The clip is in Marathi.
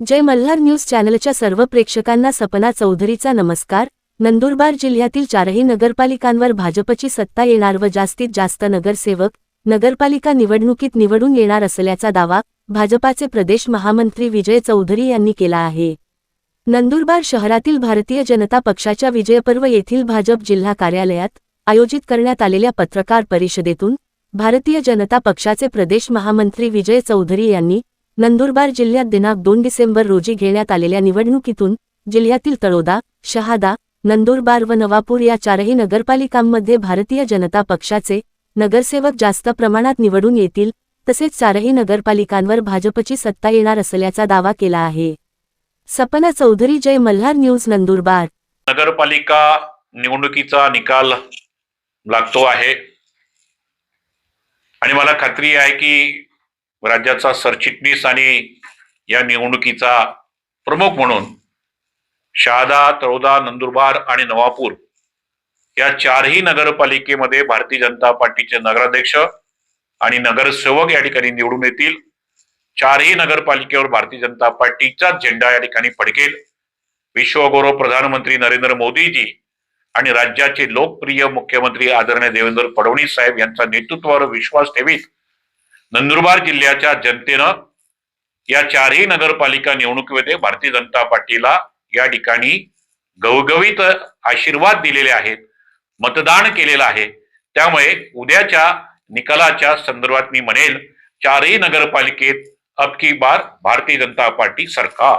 जय मल्हार न्यूज चॅनलच्या सर्व प्रेक्षकांना सपना चौधरीचा नमस्कार. नंदुरबार जिल्ह्यातील चारही नगरपालिकांवर भाजपची सत्ता येणार व जास्तीत जास्त नगरसेवक नगरपालिका निवडणुकीत निवडून येणार असल्याचा दावा भाजपाचे प्रदेश महामंत्री विजय चौधरी यांनी केला आहे. नंदुरबार शहरातील भारतीय जनता पक्षाच्या विजयपर्व येथील भाजप जिल्हा कार्यालयात आयोजित करण्यात आलेल्या पत्रकार परिषदेतून भारतीय जनता पक्षाचे प्रदेश महामंत्री विजय चौधरी यांनी नंदुरबार जिल्ह्यात दिनांक दोन डिसेंबर रोजी घेण्यात आलेल्या निवडणुकीतून जिल्ह्यातील तळोदा शहादा नंदुरबार व नवापूर या चारही नगरपालिकांमध्ये भारतीय जनता पक्षाचे नगरसेवक जास्त प्रमाणात निवडून येतील तसेच चारही नगरपालिकांवर भाजपची सत्ता येणार असल्याचा दावा केला आहे. सपना चौधरी जय मल्हार न्यूज नंदुरबार. नगरपालिका निवडणुकीचा निकाल लागतो आहे. आणि मला खात्री आहे की राज्याचा सरचिटणीस आणि या निवडणुकीचा प्रमुख म्हणून शहादा तळोदा नंदुरबार आणि नवापूर या चारही नगरपालिकेमध्ये भारतीय जनता पार्टीचे नगराध्यक्ष आणि नगरसेवक या ठिकाणी निवडून येतील. चारही नगरपालिकेवर भारतीय जनता पार्टीचाच झेंडा या ठिकाणी फडकेल. विश्वगौरव प्रधानमंत्री नरेंद्र मोदीजी आणि राज्याचे लोकप्रिय मुख्यमंत्री आदरणीय देवेंद्र फडणवीस साहेब यांचा नेतृत्वावर विश्वास ठेवीत नंदुरबार जिल्ह्याच्या जनतेनं या चारही नगरपालिका निवडणुकीमध्ये भारतीय जनता पार्टीला या ठिकाणी गवगवीत आशीर्वाद दिलेले आहेत मतदान केलेलं आहे. त्यामुळे उद्याच्या निकालाच्या संदर्भात मी म्हणेल चारही नगरपालिकेत अब की बार भारतीय जनता पार्टी सरकार.